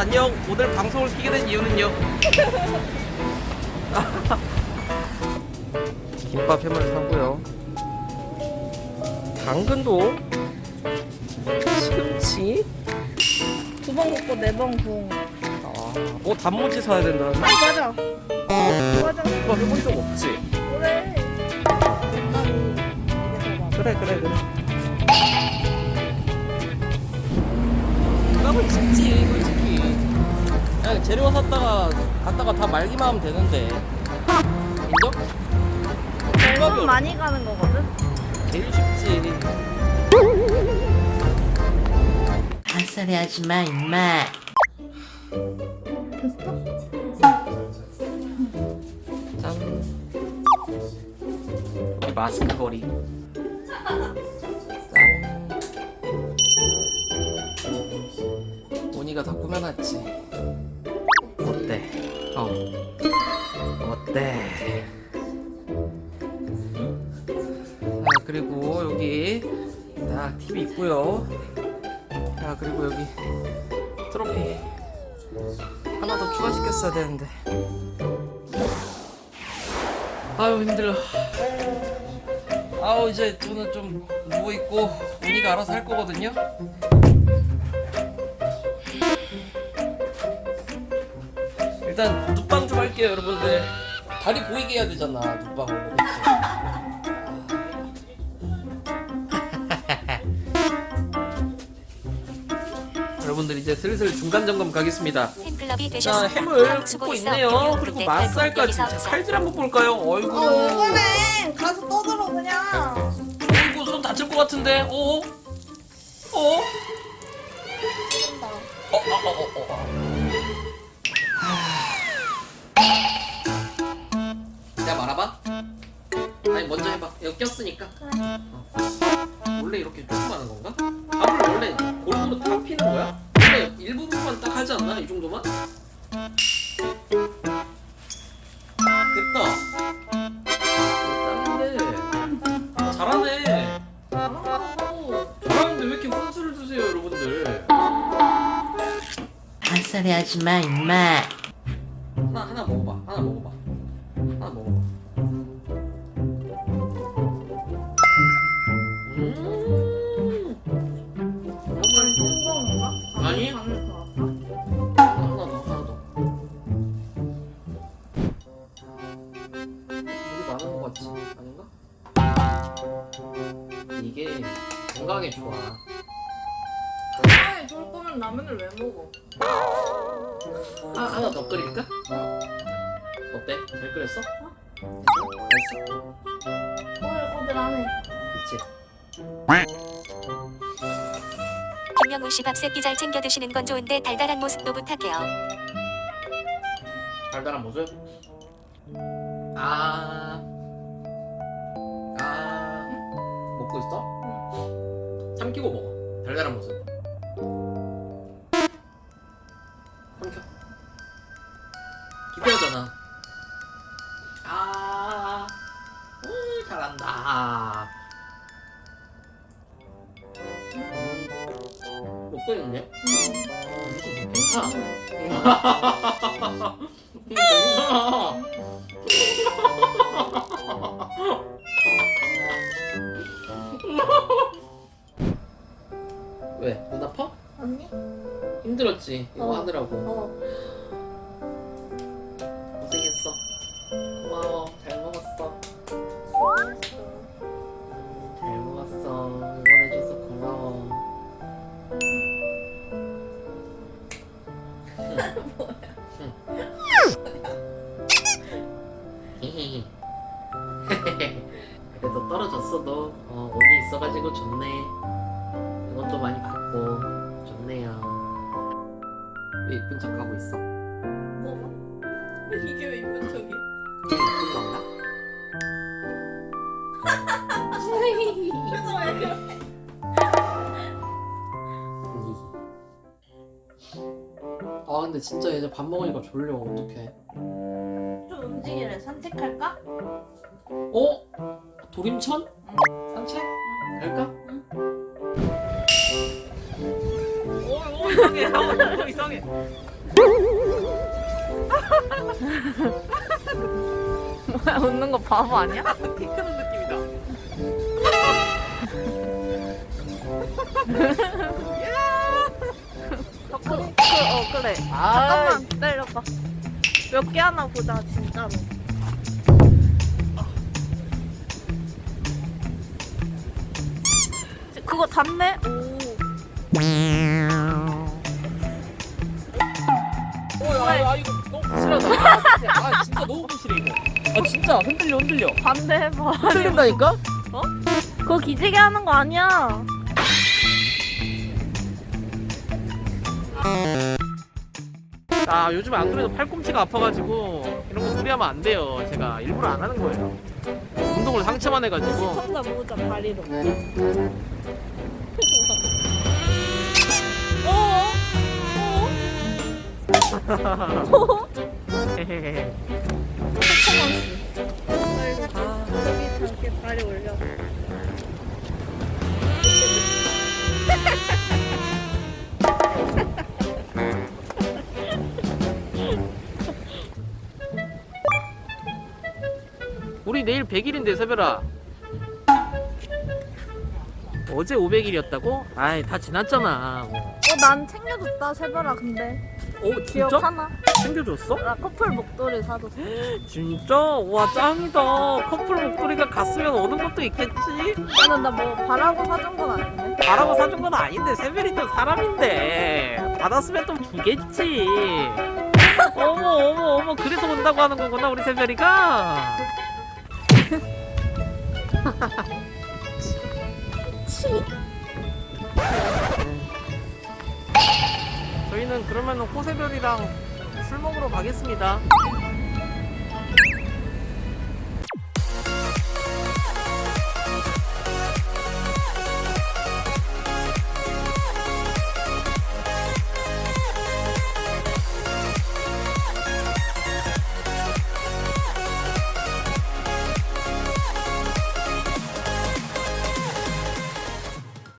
안녕. 오늘 방송을 키게 된 이유는요. 김밥 해물 사고요. 당근도 시금치. 두번 굽고 네 번 구운 거. 아, 어 단무지 사야 된다. 아 맞아. 맞아. 이거 해본 적 없지? 그래. 그래 그래 그래. 그러면 쉽지 재료 샀다가 갔다가 다 말기만 하면 되는데. 인정? 제일 손 많이 가는 거거든. 제일 쉽지. 헛소리 하지 마, 임마. 됐어? 짠. 여기 마스크 거리. 짠. 모니가 다 꾸며놨지. 어때? 어. 어때? 자 그리고 여기 딱 TV 있고요. 자 그리고 여기 트로피 하나 더 추가시켰어야 되는데. 아유 힘들어. 아우 이제 저는 좀 누워 있고 문이가 알아서 할 거거든요. 일단 눕방 좀 할게요 여러분들. 다리 보이게 해야 되잖아 눕방을. 여러분들 이제 슬슬 중간 점검 가겠습니다. 팬클럽이 자 되셨습니다. 수고 굽고. 있네요. 그리고 맛살까지 자. 칼질 한번 볼까요? 어이구. 아왜 그래? 가서 떠들어 그냥. 어이구 손 다칠 것 같은데. 어? 어? 어, 어, 어, 어, 어. 꼈으니까. 어. 원래 이렇게 조금 하는 건가? 밥을 원래 골고루 다 피는 거야? 원래 일부분만 딱 하지 않나? 이 정도만? 됐다. 짱인데. 아, 잘하네. 잘하는데 왜 이렇게 혼수를 주세요, 여러분들? 헛소리 하지 마, 임마. 하나 하나 먹어봐. 하나 먹어봐. 하나 먹어봐. 아니. 간을 더 할까? 하나 더, 하나 더. 물이 많은 것 같지? 아닌가? 이게 건강에 좋아. 건강에 좋을 거면 라면을 왜 먹어? 아, 하나 더 끓일까? 어때? 잘 끓였어? 괜찮아? 맛있어? 꼬들꼬들하네. 그치? 김명훈 씨 밥 새끼 잘 챙겨 드시는 건 좋은데 달달한 모습도 부탁해요. 달달한 모습? 아, 아, 먹고 있어? 삼키고 먹어. 달달한 모습. 삼켜. 괜찮아. 괜찮아. 왜? 눈 아파? 언니? 힘들었지? 이거 어. 하느라고 어. 고생했어 고마워 그래도 떨어졌어도 어, 운이 있어가지고 좋네 이것도 많이 받고 좋네요 왜 이쁜 척하고 있어? 뭐가? 이게 왜 이쁜 척이? 이게 이쁜 건가? 그래서 왜 그래? 근데 진짜 이제 밥 먹으니까 졸려 어떡해 좀 움직이래. 산책할까? 어? 도림천? 산책? 갈까? 오, 오, 이상해 어 이상해 뭐야 웃는 거 바보 아니야? 키 크는 느낌이다 덕분에 그, 어 그래. 잠깐만 기다려봐. 몇 개 하나 보자 진짜로. 그거 닿네? 오. 아, 아 이거? 너무 부실하다. 아 진짜. 너무 부실해 이거. 아 진짜 흔들려 흔들려. 반대해봐 흔들린다니까? 그거 기지개 하는 거 아니야 아 요즘에 안 그래도 팔꿈치가 아파가지고 이런 거 무리하면 안 돼요 제가 일부러 안 하는 거예요 운동을 상체만 해가지고 시청자 모으자 다리로 헤헤헤 저기 저렇게 다리 올려 우리 내일 100일인데 세별아 어제 500일이었다고? 아이 다 지났잖아 어난 챙겨줬다 세별아 근데 어 진짜? 기억하나? 챙겨줬어? 나 커플 목도리 사줬어 진짜? 와 짱이다 커플 목도리가 갔으면 오는 것도 있겠지? 나는 나 뭐 바라고 사준 건 아닌데 바라고 사준 건 아닌데 세별이도 사람인데 받았으면 좀 주겠지 어머 어머 어머 그래서 온다고 하는 거구나 우리 세별이가 치 저희는 그러면 호세별이랑 술 먹으러 가겠습니다